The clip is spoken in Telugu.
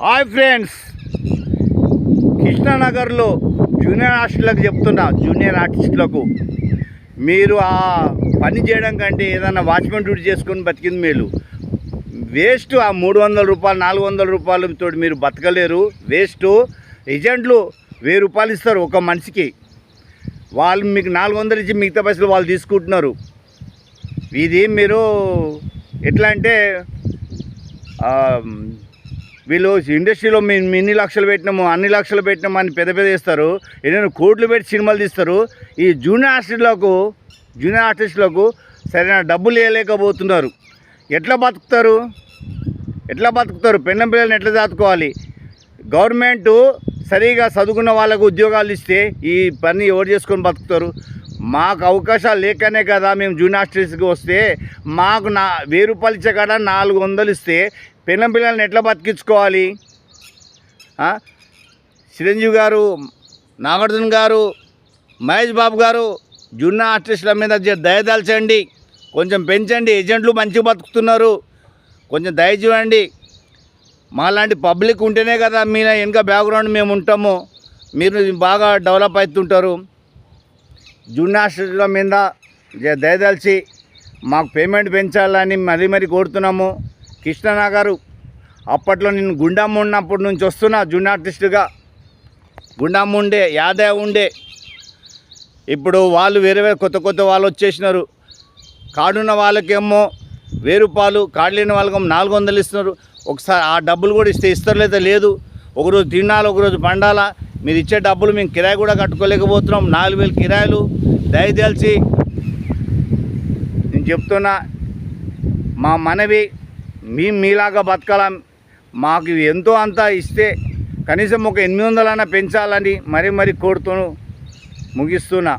Hi friends. కృష్ణానగర్లో జూనియర్ ఆర్టిస్టులకు చెప్తున్నా జూనియర్ ఆర్టిస్టులకు. మీరు ఆ పని చేయడం కంటే ఏదైనా వాచ్మెన్ డ్యూటీ చేసుకొని బతికింది మేలు. వేస్ట్ ఆ మూడు వందల రూపాయలు నాలుగు వందల రూపాయలతో మీరు బతకలేరు. వేస్ట్. ఏజెంట్లు వెయ్యి రూపాయలు ఇస్తారు ఒక మనిషికి. వాళ్ళు మీకు నాలుగు వందలు ఇచ్చి మిగతా పైసలు వాళ్ళు తీసుకుంటున్నారు. ఇది మీరు ఎట్లా అంటే వీళ్ళు ఇండస్ట్రీలో మేము ఇన్ని లక్షలు పెట్టినాము అన్ని లక్షలు పెట్టినాము అని పెద్ద పెద్ద ఇస్తారు ఎన్నో కోట్లు పెట్టి సినిమాలు తీస్తారు. ఈ జూనియర్ ఆర్టిస్టులకు జూనియర్ ఆర్టిస్టులకు సరైన డబ్బులు వేయలేకపోతున్నారు ఎట్లా బతుకుతారు? ఎట్లా బతుకుతారు? పెన్నం పిల్లల్ని ఎట్లా దాచుకోవాలి? గవర్నమెంటు సరిగా చదువుకున్న వాళ్ళకు ఉద్యోగాలు ఇస్తే ఈ పని ఎవరు చేసుకొని బతుకుతారు? మాకు అవకాశాలు లేకనే కదా మేము జూనియర్ ఆర్టిస్ట్కి వస్తే మాకు నా వెయ్యి రూపాయలు ఇచ్చే కాడ నాలుగు వందలు ఇస్తే పెన్నం పిల్లల్ని ఎట్లా బతికించుకోవాలి? చిరంజీవి గారు నాగార్జున గారు మహేష్ బాబు గారు జున్నా ఆర్టిస్టుల మీద దయదాల్చండి కొంచెం పెంచండి. ఏజెంట్లు మంచిగా బతుకుతున్నారు. కొంచెం దయ చూడండి. మాలాంటి పబ్లిక్ ఉంటేనే కదా మీ వెనుక బ్యాక్గ్రౌండ్ మేము ఉంటాము. మీరు బాగా డెవలప్ అవుతుంటారు. జూనియర్ మీద జర దయదలిచి మాకు పేమెంట్ పెంచాలని మరీ మరీ కోరుతున్నాము. కృష్ణనగర్ అప్పట్లో నేను గుండమ్మ ఉన్నప్పటి నుంచి వస్తున్నా జూన్ ఆర్టిస్టుగా. గుండమ్మ ఉండే యాదవ్ ఉండే. ఇప్పుడు వాళ్ళు వేరే వేరే కొత్త కొత్త వాళ్ళు వచ్చేసినారు. కాడున్న వాళ్ళకేమో వెయ్యి రూపాయలు కాడలేని వాళ్ళకేమో నాలుగు వందలు ఇస్తున్నారు. ఒకసారి ఆ డబ్బులు కూడా ఇస్తే ఇస్తారు లేదు. ఒకరోజు తినాలి ఒకరోజు పండాలా? మీరు ఇచ్చే డబ్బులు మేము కిరాయి కూడా కట్టుకోలేకపోతున్నాం. నాలుగు వేలు కిరాయిలు దయచేసి నేను చెప్తున్నా మా మనవి మేము మీలాగా బతకాల మాకు ఎంతో అంత ఇస్తే కనీసం ఒక ఎనిమిది వందలన్నా పెంచాలని మరీ మరీ కోరుతూ ముగిస్తున్నా.